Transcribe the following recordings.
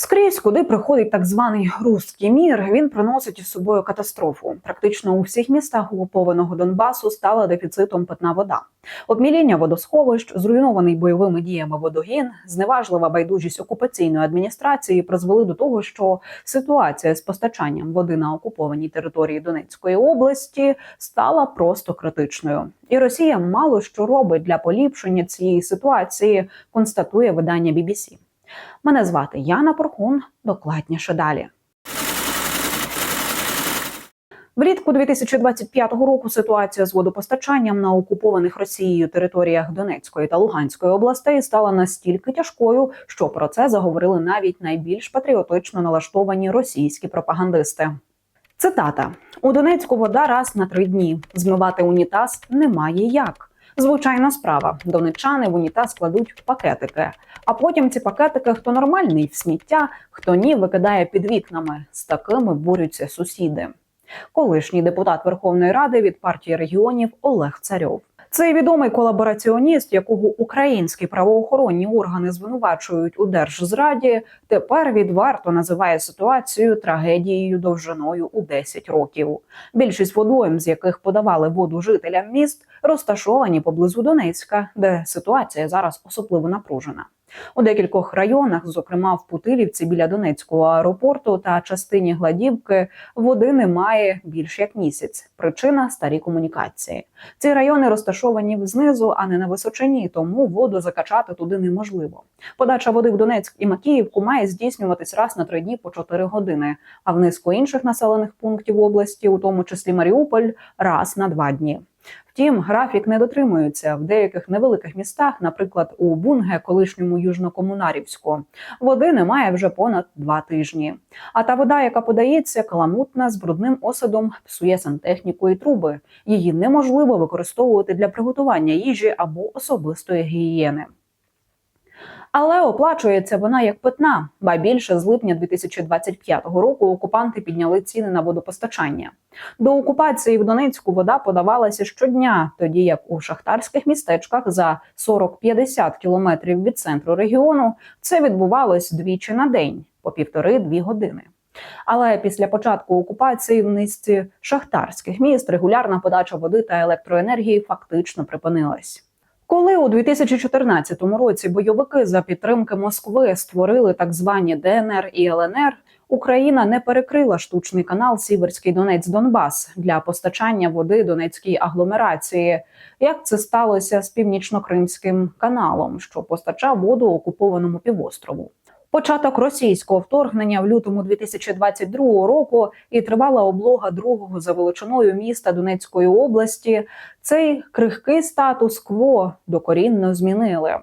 Скрізь, куди приходить так званий руський мір, він приносить із собою катастрофу. Практично у всіх містах окупованого Донбасу стала дефіцитом питна вода. Обміління водосховищ, зруйнований бойовими діями водогін, зневажлива байдужість окупаційної адміністрації призвели до того, що ситуація з постачанням води на окупованій території Донецької області стала просто критичною. І Росія мало що робить для поліпшення цієї ситуації, констатує видання BBC. Мене звати Яна Порхун. Докладніше далі. Влітку 2025 року ситуація з водопостачанням на окупованих Росією територіях Донецької та Луганської областей стала настільки тяжкою, що про це заговорили навіть найбільш патріотично налаштовані російські пропагандисти. Цитата: у Донецьку вода раз на три дні. Змивати унітаз немає як. Звичайна справа. Донечани в унітаз кладуть пакетики. А потім ці пакетики, хто нормальний в сміття, хто ні, викидає під вікнами. З такими борються сусіди. Колишній депутат Верховної Ради від партії регіонів Олег Царьов. Цей відомий колабораціоніст, якого українські правоохоронні органи звинувачують у держзраді, тепер відверто називає ситуацію трагедією довжиною у 10 років. Більшість водойм, з яких подавали воду жителям міст, розташовані поблизу Донецька, де ситуація зараз особливо напружена. У декількох районах, зокрема в Путилівці біля Донецького аеропорту та частині Гладівки, води немає більш як місяць. Причина старі комунікації. Ці райони розташовані знизу, а не на височині, тому воду закачати туди неможливо. Подача води в Донецьк і Макіївку має здійснюватись раз на три дні по 4 години, а в низку інших населених пунктів області, у тому числі Маріуполь, раз на два дні. Втім, графік не дотримується в деяких невеликих містах, наприклад, у Бунге, колишньому южнокомунарівську, води немає вже понад два тижні. А та вода, яка подається, каламутна з брудним осадом, псує сантехніку і труби. Її неможливо використовувати для приготування їжі або особистої гігієни. Але оплачується вона як питна, ба більше з липня 2025 року окупанти підняли ціни на водопостачання. До окупації в Донецьку вода подавалася щодня, тоді як у шахтарських містечках за 40-50 кілометрів від центру регіону це відбувалось двічі на день по півтори-дві години. Але після початку окупації в низці шахтарських міст регулярна подача води та електроенергії фактично припинилась. Коли у 2014 році бойовики за підтримки Москви створили так звані ДНР і ЛНР, Україна не перекрила штучний канал Сіверський Донець Донбас для постачання води Донецькій агломерації. Як це сталося з північно-кримським каналом, що постачав воду окупованому півострову? Початок російського вторгнення в лютому 2022 року і тривала облога другого за величиною міста Донецької області. Цей крихкий статус-кво докорінно змінили.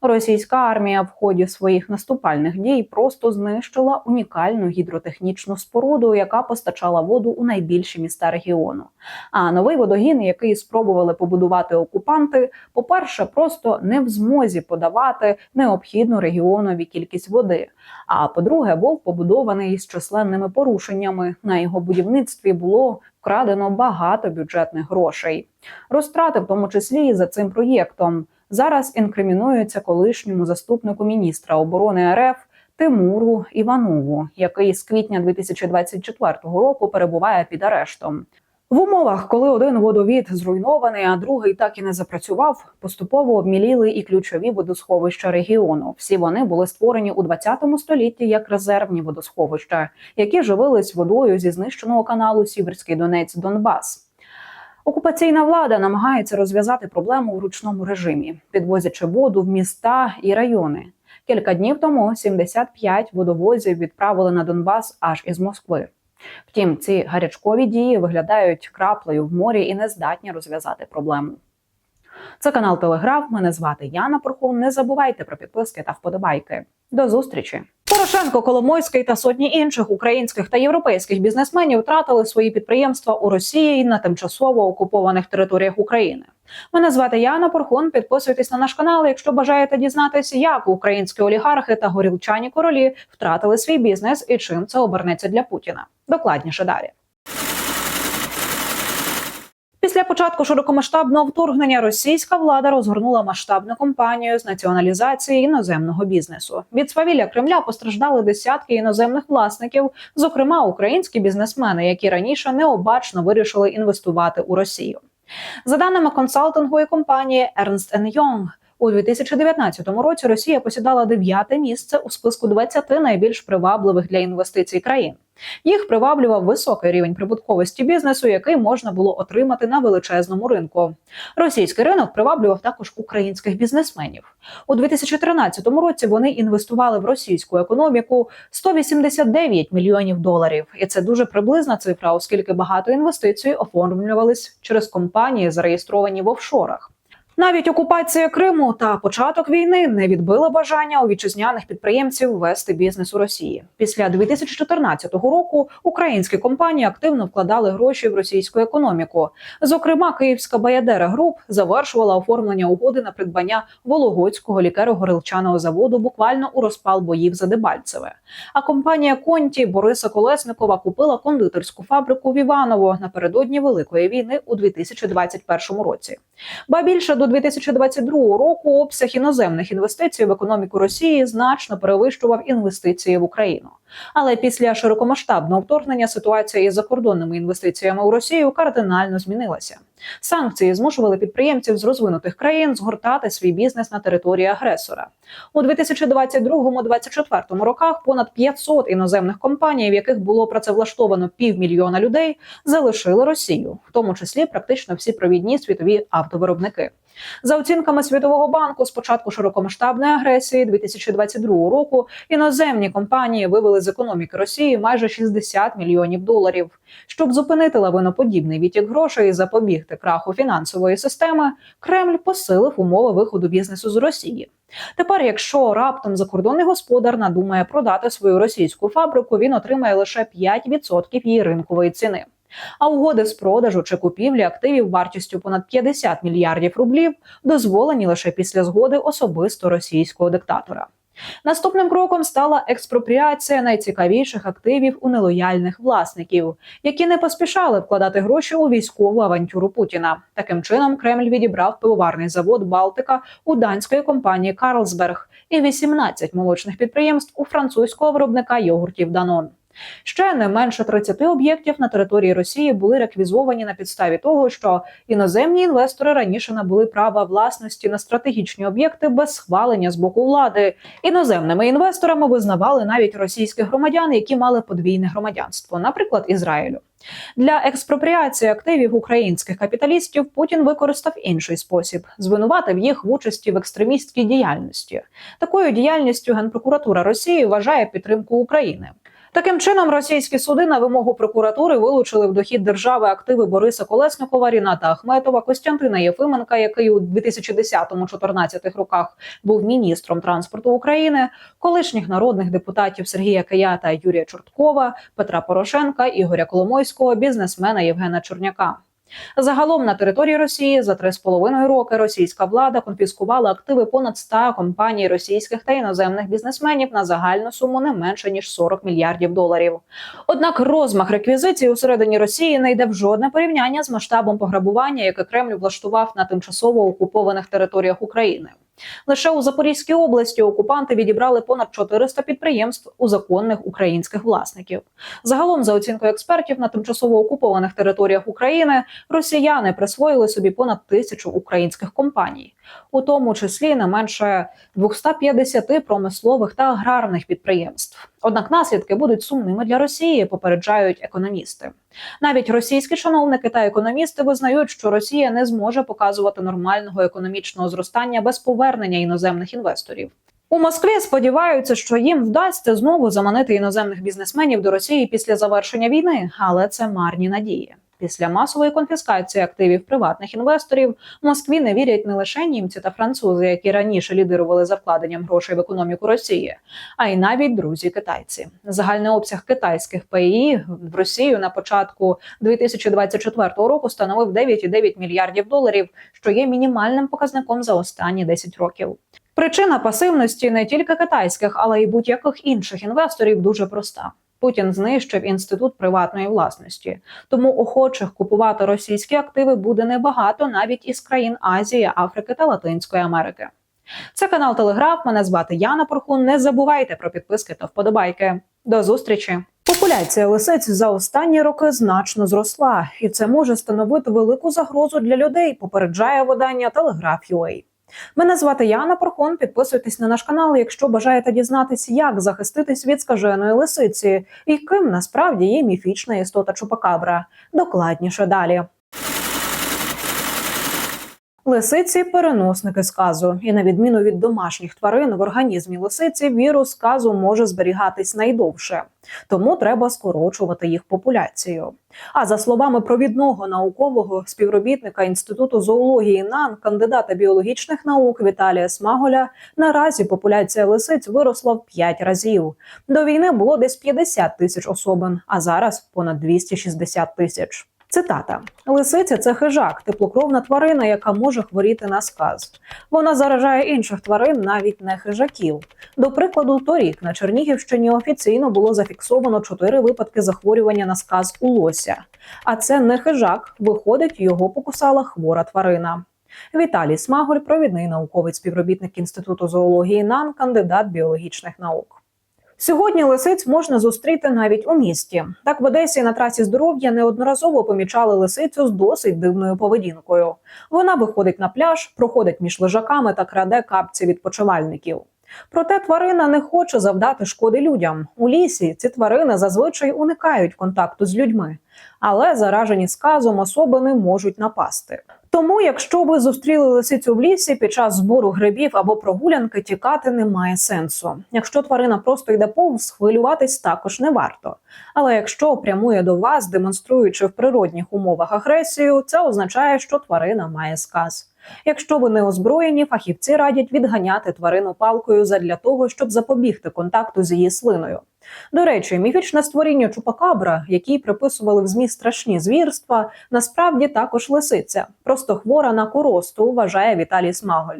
Російська армія в ході своїх наступальних дій просто знищила унікальну гідротехнічну споруду, яка постачала воду у найбільші міста регіону. А новий водогін, який спробували побудувати окупанти, по-перше, просто не в змозі подавати необхідну регіонові кількість води. А по-друге, був побудований з численними порушеннями. На його будівництві було вкрадено багато бюджетних грошей. Розтрати, в тому числі і за цим проєктом зараз інкримінується колишньому заступнику міністра оборони РФ Тимуру Іванову, який з квітня 2024 року перебуває під арештом. В умовах, коли один водовід зруйнований, а другий так і не запрацював, поступово обміліли і ключові водосховища регіону. Всі вони були створені у 20 столітті як резервні водосховища, які живились водою зі знищеного каналу Сіверський Донець Донбас. Окупаційна влада намагається розв'язати проблему в ручному режимі, підвозячи воду в міста і райони. Кілька днів тому 75 водовозів відправили на Донбас аж із Москви. Втім, ці гарячкові дії виглядають краплею в морі і не здатні розв'язати проблему. Це канал Телеграф. Мене звати Яна Порхун. Не забувайте про підписки та вподобайки. До зустрічі! Порошенко, Коломойський та сотні інших українських та європейських бізнесменів втратили свої підприємства у Росії на тимчасово окупованих територіях України. Мене звати Яна Порхун. Підписуйтесь на наш канал, якщо бажаєте дізнатися, як українські олігархи та горілчані королі втратили свій бізнес і чим це обернеться для Путіна. Докладніше далі. Після початку широкомасштабного вторгнення російська влада розгорнула масштабну кампанію з націоналізації іноземного бізнесу. Від свавілля Кремля постраждали десятки іноземних власників, зокрема українські бізнесмени, які раніше необачно вирішили інвестувати у Росію. За даними консалтингової компанії Ernst Young, у 2019 році Росія посідала дев'яте місце у списку 20 найбільш привабливих для інвестицій країн. Їх приваблював високий рівень прибутковості бізнесу, який можна було отримати на величезному ринку. Російський ринок приваблював також українських бізнесменів. У 2013 році вони інвестували в російську економіку 189 мільйонів доларів, і це дуже приблизна цифра, оскільки багато інвестицій оформлювались через компанії, зареєстровані в офшорах. Навіть окупація Криму та початок війни не відбили бажання у вітчизняних підприємців вести бізнес у Росії. Після 2014 року українські компанії активно вкладали гроші в російську економіку. Зокрема, Київська Баядера Груп завершувала оформлення угоди на придбання Вологодського лікеро-горілчаного заводу буквально у розпал боїв за Дебальцеве. А компанія Конті Бориса Колесникова купила кондитерську фабрику в Іваново напередодні великої війни у 2021 році. Ба більше до 2022 року обсяг іноземних інвестицій в економіку Росії значно перевищував інвестиції в Україну. Але після широкомасштабного вторгнення ситуація із закордонними інвестиціями у Росію кардинально змінилася. Санкції змушували підприємців з розвинутих країн згортати свій бізнес на території агресора. У 2022-2024 роках понад 500 іноземних компаній, в яких було працевлаштовано півмільйона людей, залишили Росію, в тому числі практично всі провідні світові автовиробники. За оцінками Світового банку, з початку широкомасштабної агресії 2022 року іноземні компанії вивели з економіки Росії майже 60 мільйонів доларів. Щоб зупинити лавиноподібний відтік грошей і запобігти краху фінансової системи, Кремль посилив умови виходу бізнесу з Росії. Тепер, якщо раптом закордонний господар надумає продати свою російську фабрику, він отримає лише 5% її ринкової ціни. А угоди з продажу чи купівлі активів вартістю понад 50 мільярдів рублів дозволені лише після згоди особисто російського диктатора. Наступним кроком стала експропріація найцікавіших активів у нелояльних власників, які не поспішали вкладати гроші у військову авантюру Путіна. Таким чином Кремль відібрав пивоварний завод Балтика у данської компанії Карлсберг і 18 молочних підприємств у французького виробника йогуртів Данон. Ще не менше 30 об'єктів на території Росії були реквізовані на підставі того, що іноземні інвестори раніше набули права власності на стратегічні об'єкти без схвалення з боку влади. Іноземними інвесторами визнавали навіть російських громадян, які мали подвійне громадянство, наприклад, Ізраїлю. Для експропріації активів українських капіталістів Путін використав інший спосіб звинуватив їх в участі в екстремістській діяльності. Такою діяльністю генпрокуратура Росії вважає підтримку України. Таким чином, російські суди на вимогу прокуратури вилучили в дохід держави активи Бориса Колесникова, Ріната Ахметова, Костянтина Єфименка, який у 2010-2014 роках був міністром транспорту України, колишніх народних депутатів Сергія Каята, Юрія Чорткова, Петра Порошенка, Ігоря Коломойського, бізнесмена Євгена Чорняка. Загалом на території Росії за три з половиною роки російська влада конфіскувала активи понад 100 компаній російських та іноземних бізнесменів на загальну суму не менше ніж 40 мільярдів доларів. Однак розмах реквізиції у середині Росії не йде в жодне порівняння з масштабом пограбування, яке Кремль влаштував на тимчасово окупованих територіях України. Лише у Запорізькій області окупанти відібрали понад 400 підприємств у законних українських власників. Загалом, за оцінкою експертів, на тимчасово окупованих територіях України росіяни присвоїли собі понад тисячу українських компаній, у тому числі не менше 250 промислових та аграрних підприємств. Однак наслідки будуть сумними для Росії, попереджають економісти. Навіть російські чиновники та економісти визнають, що Росія не зможе показувати нормального економічного зростання без повернення іноземних інвесторів. У Москві сподіваються, що їм вдасться знову заманити іноземних бізнесменів до Росії після завершення війни, але це марні надії. Після масової конфіскації активів приватних інвесторів в Москві не вірять не лише німці та французи, які раніше лідирували за вкладенням грошей в економіку Росії, а й навіть друзі китайці. Загальний обсяг китайських ПІ в Росію на початку 2024 року становив 9,9 мільярдів доларів, що є мінімальним показником за останні 10 років. Причина пасивності не тільки китайських, але й будь-яких інших інвесторів дуже проста. Путін знищив інститут приватної власності, тому охочих купувати російські активи буде небагато навіть із країн Азії, Африки та Латинської Америки. Це канал Телеграф. Мене звати Яна Порхун. Не забувайте про підписки та вподобайки. До зустрічі. Популяція лисиць за останні роки значно зросла, і це може становити велику загрозу для людей. Попереджає видання Телеграф.ua. Мене звати Яна Прохон. Підписуйтесь на наш канал, якщо бажаєте дізнатися, як захиститись від скаженої лисиці і ким насправді є міфічна істота Чупакабра. Докладніше далі. Лисиці переносники сказу, і на відміну від домашніх тварин, в організмі лисиці вірус сказу може зберігатись найдовше, тому треба скорочувати їх популяцію. А за словами провідного наукового співробітника інституту зоології НАН, кандидата біологічних наук Віталія Смаголя, наразі популяція лисиць виросла в 5 разів. До війни було десь 50 тисяч особин, а зараз понад 260 тисяч. Цитата: Лисиця це хижак, теплокровна тварина, яка може хворіти на сказ. Вона заражає інших тварин, навіть не хижаків. До прикладу, торік на Чернігівщині офіційно було зафіксовано чотири випадки захворювання на сказ у лося. А це не хижак, виходить, його покусала хвора тварина. Віталій Смаголь, провідний науковий співробітник інституту зоології НАН, кандидат біологічних наук. Сьогодні лисиць можна зустріти навіть у місті. Так в Одесі на трасі здоров'я неодноразово помічали лисицю з досить дивною поведінкою. Вона виходить на пляж, проходить між лежаками та краде капці відпочивальників. Проте тварина не хоче завдати шкоди людям. У лісі ці тварини зазвичай уникають контакту з людьми, але заражені сказом особи не можуть напасти. Тому, якщо ви зустріли лисицю в лісі під час збору грибів або прогулянки, тікати немає сенсу. Якщо тварина просто йде повз, хвилюватись також не варто. Але якщо прямує до вас, демонструючи в природних умовах агресію, це означає, що тварина має сказ. Якщо вони озброєні, фахівці радять відганяти тварину палкою задля того, щоб запобігти контакту з її слиною. До речі, міфічне створіння Чупакабра, якій приписували в змі страшні звірства, насправді також лисиця, просто хвора на коросту, вважає Віталій Смаголь.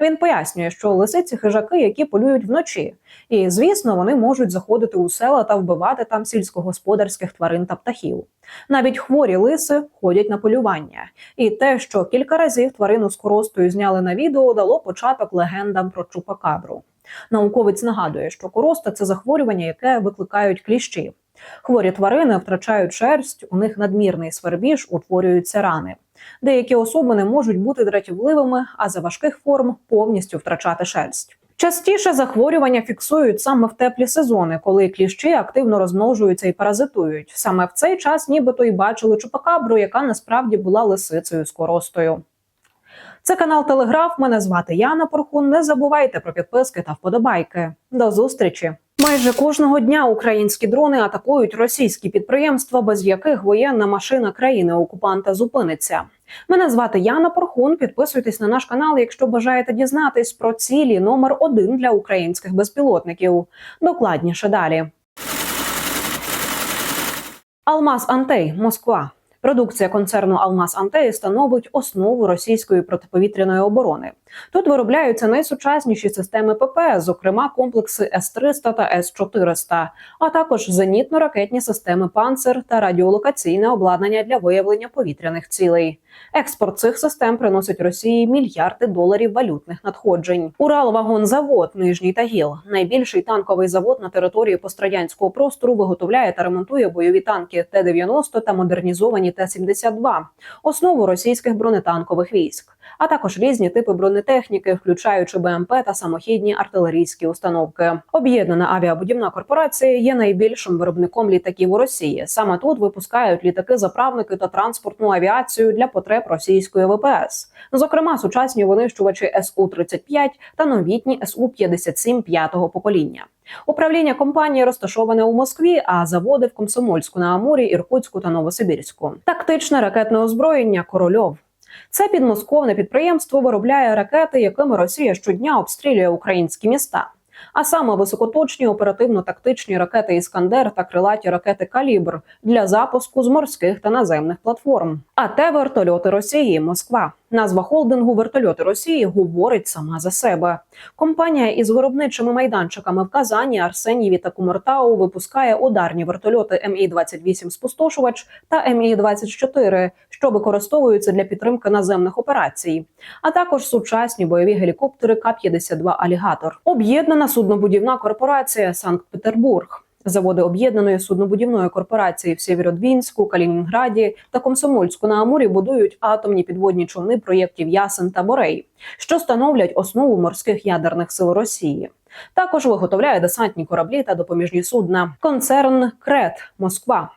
Він пояснює, що лисиці хижаки, які полюють вночі, і звісно, вони можуть заходити у села та вбивати там сільськогосподарських тварин та птахів. Навіть хворі лиси ходять на полювання, і те, що кілька разів тварину з коростою зняли на відео, дало початок легендам про чупакабру. Науковець нагадує, що короста це захворювання, яке викликають кліщі. Хворі тварини втрачають шерсть, у них надмірний свербіж, утворюються рани. Деякі особини можуть бути дратівливими, а за важких форм повністю втрачати шерсть. Частіше захворювання фіксують саме в теплі сезони, коли кліщі активно розмножуються і паразитують. Саме в цей час, нібито й бачили чупакабру, яка насправді була лисицею з коростою. Це канал Телеграф. Мене звати Яна Порхун. Не забувайте про підписки та вподобайки. До зустрічі. Майже кожного дня українські дрони атакують російські підприємства, без яких воєнна машина країни окупанта зупиниться. Мене звати Яна Порхун. Підписуйтесь на наш канал, якщо бажаєте дізнатись про цілі номер один для українських безпілотників. Докладніше далі. Алмаз Антей, Москва. Продукція концерну Алмаз Антей становить основу російської протиповітряної оборони. Тут виробляються найсучасніші системи ППС, зокрема комплекси С-300 та С-400, а також зенітно-ракетні системи «Панцер» та радіолокаційне обладнання для виявлення повітряних цілей. Експорт цих систем приносить Росії мільярди доларів валютних надходжень. Уралвагонзавод Нижній Тагіл, найбільший танковий завод на території пострадянського простору, виготовляє та ремонтує бойові танки Т-90 та модернізовані Т-72, основу російських бронетанкових військ, а також різні типи бронетехніки, включаючи БМП та самохідні артилерійські установки. Об'єднана авіабудівна корпорація є найбільшим виробником літаків у Росії. Саме тут випускають літаки-заправники та транспортну авіацію для потреб російської ВПС, зокрема сучасні винищувачі су 35 та новітні су 57 п'ятого покоління. Управління компанії розташоване у Москві, а заводи в Комсомольську на Амурі, Іркутську та Новосибірську. Тактичне ракетне озброєння Корольов. Це підмосковне підприємство виробляє ракети, якими Росія щодня обстрілює українські міста. А саме високоточні оперативно-тактичні ракети Іскандер та крилаті ракети Калібр для запуску з морських та наземних платформ. А те вертольоти Росії Москва. Назва холдингу вертольоти Росії говорить сама за себе. Компанія із виробничими майданчиками в Казані, Арсенєві та Кумертау випускає ударні вертольоти Мі 28 спустошувач та Мі 24 що використовуються для підтримки наземних операцій, а також сучасні бойові гелікоптери К-52 Алігатор. Об'єднана суднобудівна корпорація Санкт-Петербург. Заводи об'єднаної суднобудівної корпорації в Сєвєродвінську, Калінінграді та Комсомольську на Амурі будують атомні підводні човни проєктів Ясен та Борей, що становлять основу морських ядерних сил Росії. Також виготовляє десантні кораблі та допоміжні судна. Концерн Крет Москва.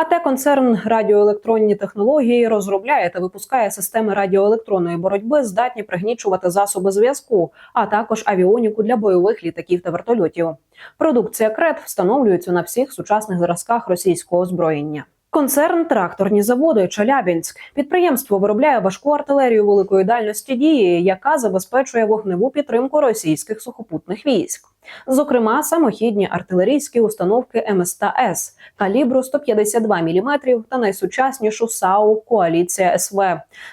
АТ концерн радіоелектронні технології розробляє та випускає системи радіоелектронної боротьби, здатні пригнічувати засоби зв'язку, а також авіоніку для бойових літаків та вертольотів. Продукція крет встановлюється на всіх сучасних зразках російського озброєння. Концерн тракторні заводи Челябінськ. Підприємство виробляє важку артилерію великої дальності дії, яка забезпечує вогневу підтримку російських сухопутних військ. Зокрема, самохідні артилерійські установки МСТ-С калібру 152 мм та найсучаснішу САУ Коаліція СВ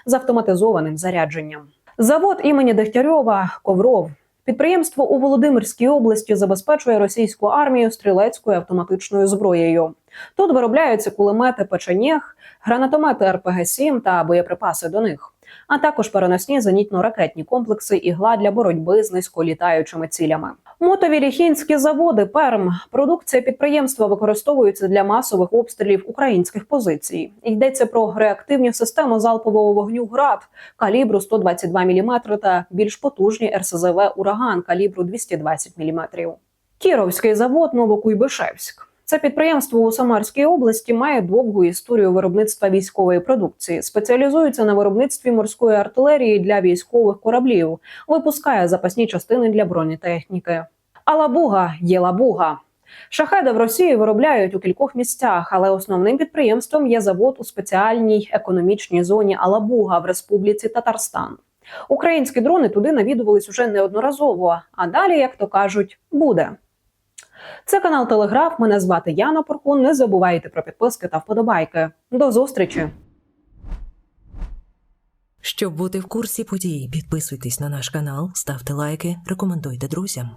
з автоматизованим зарядженням. Завод імені Дегтярьова Ковров. Підприємство у Володимирській області забезпечує російську армію стрілецькою автоматичною зброєю. Тут виробляються кулемети печенєг, гранатомети РПГ-7 та боєприпаси до них, а також переносні зенітно-ракетні комплекси ігла для боротьби з низьколітаючими цілями. Мотовіліхінські заводи Перм. Продукція підприємства використовується для масових обстрілів українських позицій. Йдеться про реактивні системи залпового вогню ГРАД калібру 122 мм та більш потужні РСЗВ Ураган калібру 220 мм. Кіровський завод Новокуйбишевськ. Це підприємство у Самарській області має довгу історію виробництва військової продукції. Спеціалізується на виробництві морської артилерії для військових кораблів, випускає запасні частини для бронетехніки. Алабуга є лабуга. Шахеди в Росії виробляють у кількох місцях, але основним підприємством є завод у спеціальній економічній зоні Алабуга в Республіці Татарстан. Українські дрони туди навідувались уже неодноразово. А далі, як то кажуть, буде. Це канал Телеграф. Мене звати Яна Поркун. Не забувайте про підписки та вподобайки. До зустрічі! Щоб бути в курсі подій, підписуйтесь на наш канал, ставте лайки, рекомендуйте друзям.